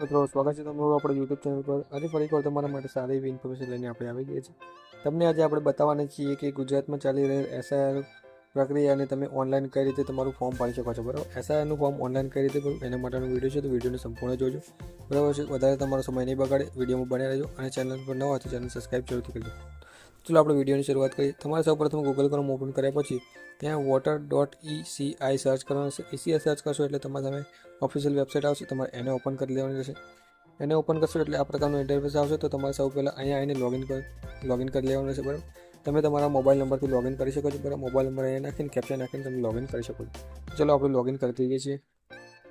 મિત્રો, સ્વાગત છે તમારું આપણે યુટ્યુબ ચેનલ પર. આજે ફરી એકવાર તમારા માટે સારી એવી ઇન્ફોર્મેશન લઈને આપણે આવી ગયા છીએ. તમને આજે આપણે બતાવવાના છીએ કે ગુજરાતમાં ચાલી રહેલ એસઆઈઆર પ્રક્રિયાને તમે ઓનલાઈન કઈ રીતે તમારું ફોર્મ ભરી શકો છો. બરાબર? એસઆઈઆરનું ફોર્મ ઓનલાઈન કઈ રીતે ભરવું? એના માટેનો વીડિયો છે, તો વિડીયોને સંપૂર્ણ જોજો. બરાબર છે? વધારે તમારો સમય નહીં બગાડે. વિડીયોમાં બન્યા રહેજો અને ચેનલ પર ન હોય તો ચેનલ સબસ્ક્રાઈબ જરૂરથી કરજો ચલો આપણે વિડીયોની શરૂઆત કરીએ. તમારે સૌ પ્રથમ ગૂગલ ક્રોમ ઓપન કર્યા પછી ત્યાં voter dot E C I search કરવાનું છે ઈસીઆઈ સર્ચ કરશો એટલે તમારે તમે ઓફિશિયલ વેબસાઇટ આવશે. તમારે એને ઓપન કરી લેવાની રહેશે. એને ઓપન કરશો એટલે આ પ્રકારનું ઇન્ટરફેસ આવશે. તો તમારે સૌ પહેલાં અહીંયા આવીને લોગિન કર લોગિન કરી લેવાનું રહેશે. બરાબર? તમે તમારા મોબાઈલ નંબરથી લોગિન કરી શકો છો. બરાબર? મોબાઈલ નંબર અહીંયા નાખીને કેપ્ચર નાખીને તમે લોગિન કરી શકો છો. ચલો આપણે લોગિન કરી દઈએ છીએ.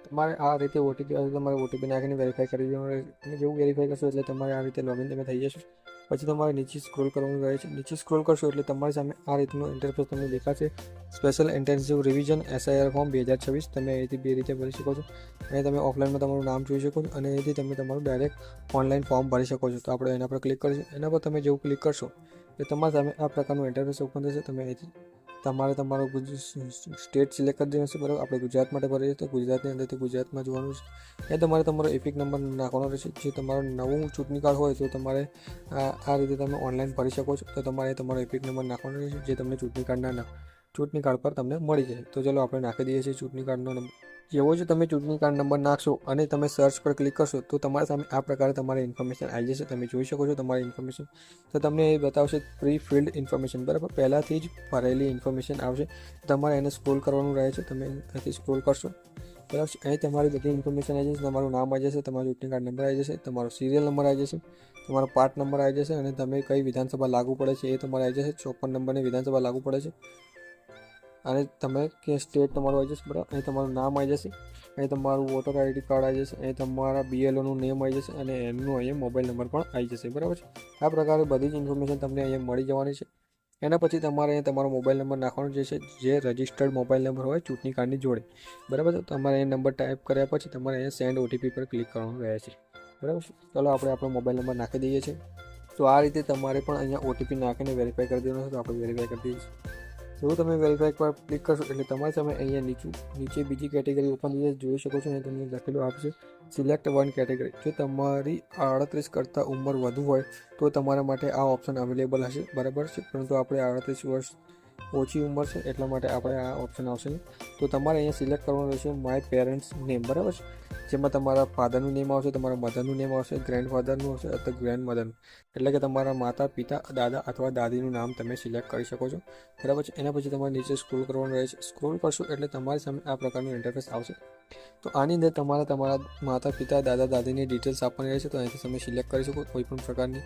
તમારે આ રીતે ઓટીપી આવશે તમારે ઓટીપી નાખીને વેરીફાઈ કરી દેવાનું રહેશે. જેવું વેરીફાઈ કરશો એટલે તમારે આ રીતે લોગિન તમે થઈ જશો. પછી તમારે નીચે સ્ક્રોલ કરવાનું રહે છે. નીચે સ્ક્રોલ કરશો એટલે તમારી સામે આ રીતનું ઇન્ટરફેસ તમને દેખાશે. Special intensive revision SIR form બે હજાર છવ્વીસ. તમે અહીંથી બે રીતે ભરી શકો છો. અને તમે ઓફલાઈનમાં તમારું નામ જોઈ શકો છો અને અહીંથી તમે તમારું ડાયરેક્ટ ઓનલાઈન ફોર્મ ભરી શકો છો. તો આપણે એના પર ક્લિક કરીશું. એના પર તમે જેવું ક્લિક કરશો એટલે તમારી સામે આ પ્રકારનું ઇન્ટરફેસ ઓપન થશે. તમે અહીંથી તમારે તમારો સ્ટેટ સિલેક્ટ કરી દેવાનું છે, બરાબર? આપણે ગુજરાત માટે ભરીએ તો ગુજરાતની અંદરથી ગુજરાતમાં જોવાનું છે. એ તમારે તમારો એપિક નંબર નાખવાનો રહેશે. જે તમારો નવું ચૂંટણી કાર્ડ હોય તો તમારે આ રીતે તમે ઓનલાઈન ભરી શકો છો. તો તમારે તમારો એપિક નંબર નાખવાનો રહેશે, જે તમને ચૂંટણી કાર્ડના ચૂંટણી કાર્ડ પર તમને મળી જાય. તો ચલો આપણે નાખી દઈએ છીએ ચૂંટણી કાર્ડનો નંબર. જેવો જ તમે ચૂંટણી કાર્ડ નંબર નાખશો અને તમે સર્ચ પર ક્લિક કરશો, તો તમારા સામે આ પ્રકારે તમારી ઇન્ફોર્મેશન આવી જશે. તમે જોઈ શકો છો તમારી ઇન્ફોર્મેશન તો તમને એ બતાવશે પ્રી ફિલ્ડ ઇન્ફોર્મેશન બરાબર? પહેલાંથી જ ભરેલી ઇન્ફોર્મેશન આવશે. તમારે એને સ્ક્રોલ કરવાનું રહે છે, તમે અહીંથી સ્ક્રોલ કરશો. બરાબર? અહીં તમારી બધી ઇન્ફોર્મેશન આવી જશે, તમારું નામ આવી જશે, તમારો ચૂંટણી કાર્ડ નંબર આવી જશે, તમારો સિરિયલ નંબર આવી જશે, તમારો પાર્ટ નંબર આવી જશે અને તમે કઈ વિધાનસભા લાગુ પડે છે એ તમારે આવી જશે. ચોપન નંબરની વિધાનસભા લાગુ પડે છે. અને તમે કે સ્ટેટ તમારું આવી જશે, બરાબર? અહીં તમારું નામ આવી જશે, અહીં તમારું વોટર આઈડી કાર્ડ આવી જશે, અહીં તમારા બીએલઓનું નેમ આવી જશે અને એમનું અહીંયા મોબાઈલ નંબર પણ આવી જશે, બરાબર છે? આ પ્રકારે બધી જ ઇન્ફોર્મેશન તમને અહીંયા મળી જવાની છે. એના પછી તમારે અહીંયા તમારો મોબાઈલ નંબર નાખવાનો જે છે, જે રજિસ્ટર્ડ મોબાઈલ નંબર હોય ચૂંટણી કાર્ડની જોડે, બરાબર તમારે એ નંબર ટાઈપ કર્યા પછી તમારે અહીંયા સેન્ડ ઓટીપી પર ક્લિક કરવાનું રહે છે, બરાબર ચલો, આપણે આપણો મોબાઈલ નંબર નાખી દઈએ છીએ. તો આ રીતે તમારે પણ અહીંયા ઓટીપી નાખીને વેરીફાઈ કરી દેવાનું છે, તો આપણે વેરીફાઈ કરી દઈએ છીએ. જેવું તમે વેરીફાઈ પર ક્લિક કરશો એટલે તમારી સામે અહીંયા નીચું, નીચે બીજી કેટેગરી ઓપન થઈ જોઈ શકો છો અને તમને લખેલું આપશે, સિલેક્ટ વન કેટેગરી. જો તમારી આડત્રીસ કરતાં ઉંમર વધુ હોય, તો તમારા માટે આ ઓપ્શન અવેલેબલ હશે. બરાબર છે? પરંતુ આપણે આડત્રીસ વર્ષ ઓછી ઉંમર છે, એટલા માટે આપણે આ ઓપ્શન આવશે તો તમારે અહીંયા સિલેક્ટ કરવાનું રહેશે માય પેરેન્ટ્સ નેમ બરાબર છે? જેમાં તમારા ફાધરનું નેમ આવશે, તમારા મધરનું નેમ આવશે ગ્રેન્ડ ફાધરનું હશે અથવા ગ્રેન્ડ મધરનું એટલે કે તમારા માતા, પિતા, દાદા અથવા દાદીનું નામ તમે સિલેક્ટ કરી શકો છો. બરાબર છે? એના પછી તમારે નીચે સ્ક્રોલ કરવાનું રહે છે. સ્ક્રોલ કરશો એટલે તમારી સામે આ પ્રકારનું ઇન્ટરફેસ આવશે. તો આની અંદર તમારે તમારા માતા, પિતા, દાદા, દાદીની ડિટેલ્સ આપવાની રહેશે. તો અહીંથી તમે સિલેક્ટ કરી શકો કોઈ પણ પ્રકારની.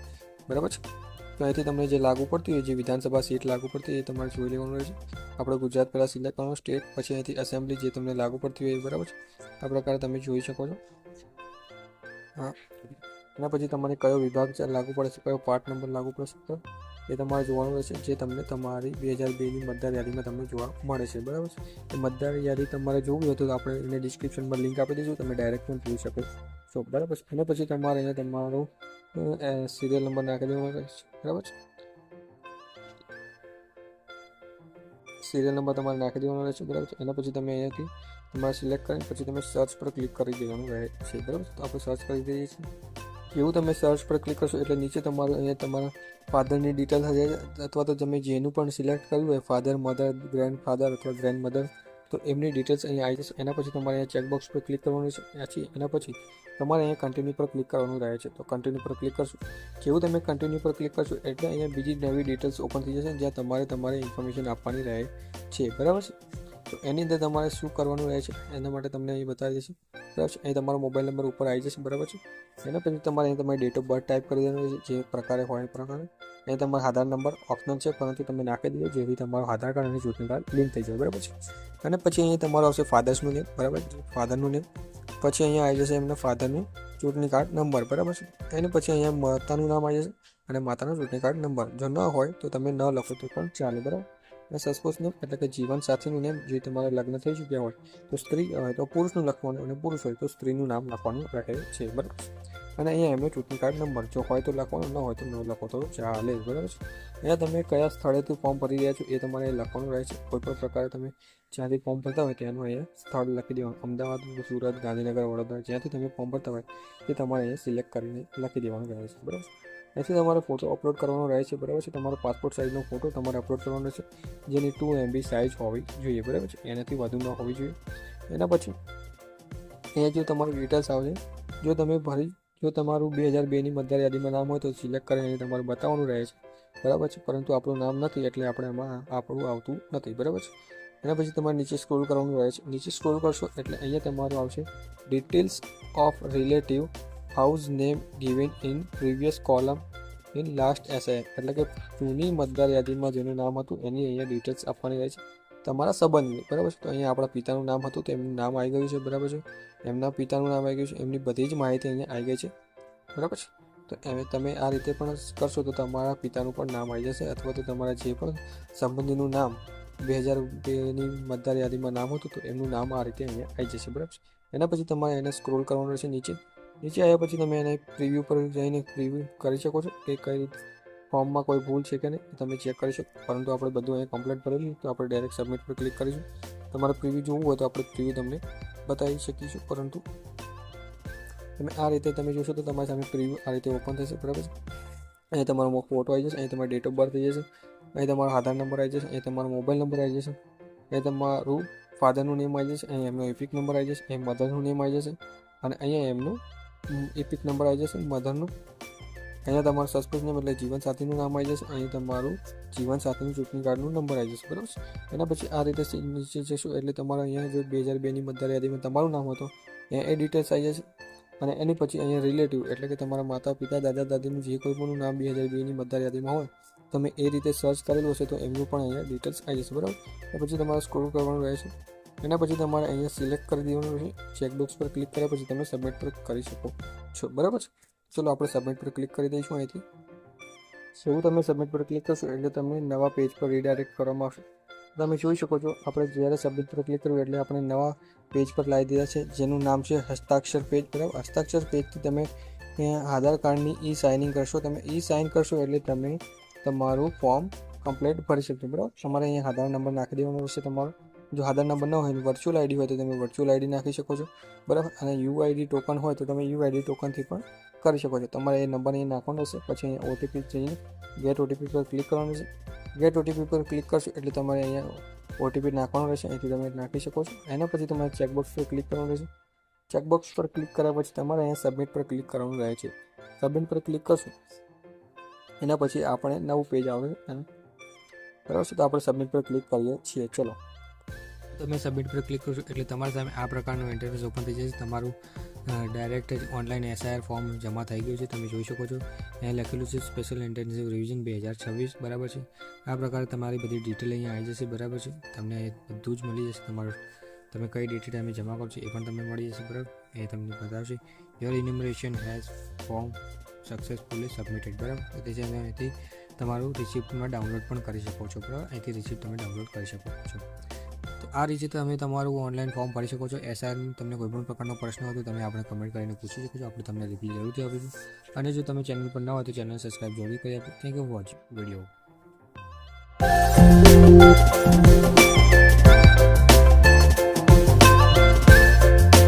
બરાબર છે? તો અહીંથી તમને જે લાગુ પડતી હોય, જે વિધાનસભા સીટ લાગુ પડતી હોય એ તમારે જોઈ લેવાનું રહેશે. આપણે ગુજરાત પહેલાં સિલેક્ટ કરવાનું, સ્ટેટ, પછી અહીંથી એસેમ્બલી જે તમને લાગુ પડતી હોય એ બરાબર છે. આ પ્રકારે તમે જોઈ શકો છો. હા. એના પછી તમારે કયો વિભાગ લાગુ પડે છે કયો પાર્ટ નંબર લાગુ પડશે એ તમારે જોવાનું રહેશે, જે તમને તમારી બે હજાર બેની મતદાર યાદીમાં તમને જોવા મળે છે, બરાબર છે. એ મતદાર યાદી તમારે જોવી હોય તો આપણે એને ડિસ્ક્રિપ્શનમાં લિંક આપી દઈશું, તમે ડાયરેક્ટ પણ જોઈ શકો છો. બરાબર છે. એના પછી તમારે અહીંયા તમારો સિરિયલ નંબર નાખી દેવાનો રહેશે બરાબર છે? સિરિયલ નંબર તમારે નાખી દેવાનો રહેશે. બરાબર છે? એના પછી તમે અહીંયાથી તમારે સિલેક્ટ કરીને પછી તમે સર્ચ પર ક્લિક કરી દેવાનું રહે છે. બરાબર તો આપણે સર્ચ કરી દઈએ છીએ. એવું તમે સર્ચ પર ક્લિક કરશો એટલે નીચે તમારું અહીંયા તમારા ફાધરની ડિટેલ હશે. અથવા તો તમે જેનું પણ સિલેક્ટ કર્યું હોય ફાધર મધર ગ્રેન્ડ ફાધર અથવા ગ્રેન્ડ મધર તો એમની ડિટેલ્સ અહીંયા આવી જશે. એના પછી તમારે અહીંયા ચેકબોક્સ પર ક્લિક કરવાનું છે પછી એના પછી તમારે અહીંયા કન્ટિન્યુ પર ક્લિક કરવાનું રહે છે. તો કન્ટિન્યુ પર ક્લિક કરશો. જેવું તમે કન્ટિન્યુ પર ક્લિક કરશો એટલે અહીંયા બીજી નવી ડિટેલ્સ ઓપન થઈ જશે જ્યાં તમારે તમારે ઇન્ફોર્મેશન આપવાની રહે છે. બરાબર છે? તો એની અંદર તમારે શું કરવાનું રહે છે, એના માટે તમને અહીં બતાવી દઈશું. બરાબર છે? અહીં તમારો મોબાઈલ નંબર ઉપર આવી જશે, બરાબર છે? એના પછી તમારે અહીં તમારી ડેટ ઓફ બર્થ ટાઈપ કરી દેવાનું છે, જે પ્રકારે હોય એ પ્રકારે. અહીં તમારો આધાર નંબર ઓપ્શનલ છે પરંતુ તમે નાખી દીધો જેથી તમારો આધાર કાર્ડ અને ચૂંટણી કાર્ડ લિંક થઈ જાય, બરાબર છે? અને પછી અહીં તમારો આવશે ફાધર્સનું નેમ બરાબર ફાધરનું નેમ પછી અહીંયા આવી જશે એમના ફાધરનું ચૂંટણી કાર્ડ નંબર, બરાબર છે? એને પછી અહીંયા માતાનું નામ આવી જશે અને માતાનો ચૂંટણી કાર્ડ નંબર. જો ન હોય તો તમે ન લખો તો પણ ચાલે, બરાબર? સસ્પોઝ એટલે કે જીવન સાથીનું નેમ જે તમારા લગ્ન થઈ ચૂક્યા હોય, તો સ્ત્રી હોય તો પુરુષનું લખવાનું અને પુરુષ હોય તો સ્ત્રીનું નામ લખવાનું રહે છે, બરાબર? અને અહીંયા એમનો ચૂંટણી કાર્ડ નંબર જો હોય તો લખવાનો, ન હોય તો ન લખો, તો ચાલે, બરાબર છે? અહીંયા તમે કયા સ્થળેથી ફોર્મ ભરી રહ્યા છો એ તમારે લખવાનું રહે છે. કોઈ પણ પ્રકારે તમે જ્યાંથી ફોર્મ ભરતા હોય ત્યાંનું અહીંયા સ્થળ લખી દેવાનું. અમદાવાદ, સુરત, ગાંધીનગર, વડોદરા, જ્યાંથી તમે ફોર્મ ભરતા હોય તે તમારે અહીંયા સિલેક્ટ કરીને લખી દેવાનું રહે છે, બરાબર અહીંથી તમારે ફોટો અપલોડ કરવાનો રહે છે, બરાબર છે? તમારો પાસપોર્ટ સાઇઝનો ફોટો તમારે અપલોડ કરવાનો છે જેની ટુ એમબી સાઇઝ હોવી જોઈએ, બરાબર છે? એનાથી વધુ ન હોવી જોઈએ. એના પછી, અહીંયા જો તમારું ડિટેલ્સ આવશે જો તમે ભરી, જો તમારું બે હજાર બેની મતદાર યાદીમાં નામ હોય તો સિલેક્ટ કરીને તમારે બતાવવાનું રહે છે, બરાબર છે? પરંતુ આપણું નામ નથી, એટલે આપણે એમાં આપણું આવતું નથી, બરાબર છે? એના પછી તમારે નીચે સ્ક્રોલ કરવાનું રહે છે. નીચે સ્ક્રોલ કરશો, એટલે અહીંયા તમારું આવશે details of relative house name given in previous column in last SI એટલે કે જૂની મતદાર યાદીમાં જેનું નામ હતું, એની અહીંયા ડિટેલ્સ આપવાની રહે છે. તમારા સંબંધની, બરાબર છે? તો અહીંયા આપણા પિતાનું નામ હતું તો એમનું નામ આવી ગયું છે, બરાબર છે? એમના પિતાનું નામ આવી ગયું છે, એમની બધી જ માહિતી અહીંયા આવી ગઈ છે, બરાબર છે? તો એમ, તમે આ રીતે પણ કરશો તો તમારા પિતાનું પણ નામ આવી જશે, અથવા તો તમારા જે પણ સંબંધીનું નામ બે હજાર બેની મતદાર યાદીમાં નામ હતું, તો એમનું નામ આ રીતે અહીંયા આવી જશે, બરાબર છે? એના પછી તમારે એને સ્ક્રોલ કરવાનું રહેશે નીચે. નીચે આવ્યા પછી તમે એને પ્રિવ્યૂ પર જઈને પ્રિવ્યૂ કરી શકો છો કે કઈ રીતે ફોર્મમાં કોઈ ભૂલ છે કે નહીં તમે ચેક કરી શકો. પરંતુ આપણે બધું અહીંયા કમ્પ્લીટ ભરેલું તો આપણે ડાયરેક્ટ સબમિટ પર ક્લિક કરીશું. તમારે પ્રિવ્યૂ જોવું હોય તો આપણે પ્રિવ્યૂ તમને બતાવી શકીશું. પરંતુ તમે આ રીતે તમે જોશો તો તમારી સામે પ્રિવ્યૂ આ રીતે ઓપન થશે, બરાબર છે? અહીં તમારો ફોટો આવી જશે અહીં તમારી ડેટ ઓફ બર્થ આવી જશે અહીં તમારો આધાર નંબર આવી જશે અહીં તમારો મોબાઈલ નંબર આવી જશે અહીં તમારું ફાધરનું નેમ આવી જશે અહીં એમનો એપિક નંબર આવી જશે અહીં મધરનું નેમ આવી જશે અને અહીંયા એમનું એપિક નંબર આવી જશે મધરનું. અહીંયા તમારું સસ્પેન્સ નેમ એટલે જીવનસાથીનું નામ આવી જશે. અહીં તમારું જીવનસાથીનું ચૂંટણી કાર્ડનું નંબર આવી જશે, બરાબર એના પછી આ રીતે નીચે જશો, એટલે તમારા અહીંયા જો બે હજાર બેની મતદાર યાદીમાં તમારું નામ હતો, અહીંયા એ ડિટેલ્સ આવી જશે. અને એની પછી અહીંયા રિલેટિવ એટલે કે તમારા માતા, પિતા, દાદા, દાદીનું જે કોઈ પણ નામ બે હજાર બેની મતદાર યાદીમાં હોય, તમે એ રીતે સર્ચ કરેલું હશે તો એમનું પણ અહીંયા ડિટેલ્સ આવી જશે, બરાબર? એ પછી તમારે સ્ક્રોલ કરવાનું રહે છે એના પછી તમારે અહીંયા સિલેક્ટ કરી દેવાનું રહેશે ચેકબોક્સ પર ક્લિક કર્યા પછી તમે સબમિટ પર કરી શકો છો. બરાબર છે? ચલો આપણે સબમિટ પર ક્લિક કરી દઈશું અહીંથી. જેવું તમે સબમિટ પર ક્લિક કરશો એટલે તમને નવા પેજ પર રીડાયરેક્ટ કરવામાં આવશે. તમે જોઈ શકો છો, આપણે જ્યારે સબમિટ પર ક્લિક કર્યું એટલે આપણે નવા પેજ પર લાવી દીધા છે, જેનું નામ છે હસ્તાક્ષર પેજ બરાબર? હસ્તાક્ષર પેજથી તમે આધાર કાર્ડની ઈ સાઇનિંગ કરશો. તમે ઈ સાઇન કરશો એટલે તમે તમારું ફોર્મ કમ્પ્લેટ ભરી શકશો. બરાબર? તમારે અહીંયા આધાર નંબર નાખી દેવાનો રહેશે તમારો. જો આધાર નંબર ન હોય વર્ચ્યુઅલ આઈડી હોય તો તમે વર્ચ્યુઅલ આઈડી નાખી શકો છો. બરાબર? અને યુઆઈડી ટોકન હોય તો તમે યુઆઈડી ટોકનથી પણ કરી શકો છો. તમારે એ નંબર અહીં નાખવાનો હશે પછી અહીંયા ઓટીપી જઈને ગેટ ઓટીપી પર ક્લિક કરવાનું છે. ગેટ ઓટીપી પર ક્લિક કરશો એટલે તમારે અહીંયા ઓટીપી નાખવાનું રહેશે. અહીંથી તમે નાખી શકો છો. એના પછી તમારે ચેકબોક્સ પર ક્લિક કરવાનું રહેશે. ચેકબોક્સ પર ક્લિક કર્યા પછી તમારે અહીંયા સબમિટ પર ક્લિક કરવાનું રહે છે. સબમિટ પર ક્લિક કરશો, એના પછી આપણે નવું પેજ આવે બરાબર? છે તો આપણે સબમિટ પર ક્લિક કરીએ છીએ. ચલો. તમે સબમિટ પર ક્લિક કરશો એટલે તમારી સામે આ પ્રકારનું ઇન્ટરફેસ ઓપન થઈ જશે. તમારું ડાયરેક્ટ જ ઓનલાઈન એસઆઈઆર ફોર્મ જમા થઈ ગયું છે. તમે જોઈ શકો છો. અહીંયા લખેલું છે સ્પેશિયલ ઇન્ટેન્સિવ રિવિઝન બે હજાર છવ્વીસ. બરાબર છે? આ પ્રકારે તમારી બધી ડિટેલ અહીંયા આવી જશે. બરાબર છે? તમને બધું જ મળી જશે. તમારું, તમે કઈ ડેટે ટાઈમે જમા કરો છો એ પણ તમને મળી જશે. બરાબર? એ તમને બતાવશે. Your enumeration has form successfully submitted બરાબર? એટલે જે અહીંથી તમારું રિસિપ્ટમાં ડાઉનલોડ પણ કરી શકો છો. બરાબર? અહીંથી રિસિપ્ટ તમે ડાઉનલોડ કરી શકો છો. આ રીતે તમે તમારું ઓનલાઈન ફોર્મ ભરી શકો છો. એસઆરનું તમને કોઈ પણ પ્રકારનો પ્રશ્ન હોય તો તમે આપણે કમેન્ટ કરીને પૂછી શકો છો. આપણે તમને રિપ્લાય જરૂરથી આપીશું. અને જો તમે ચેનલ પર ન હોય તો ચેનલ સબસ્ક્રાઈબ જરૂર કરી આપો થેન્ક યુ વોચ વીડિયો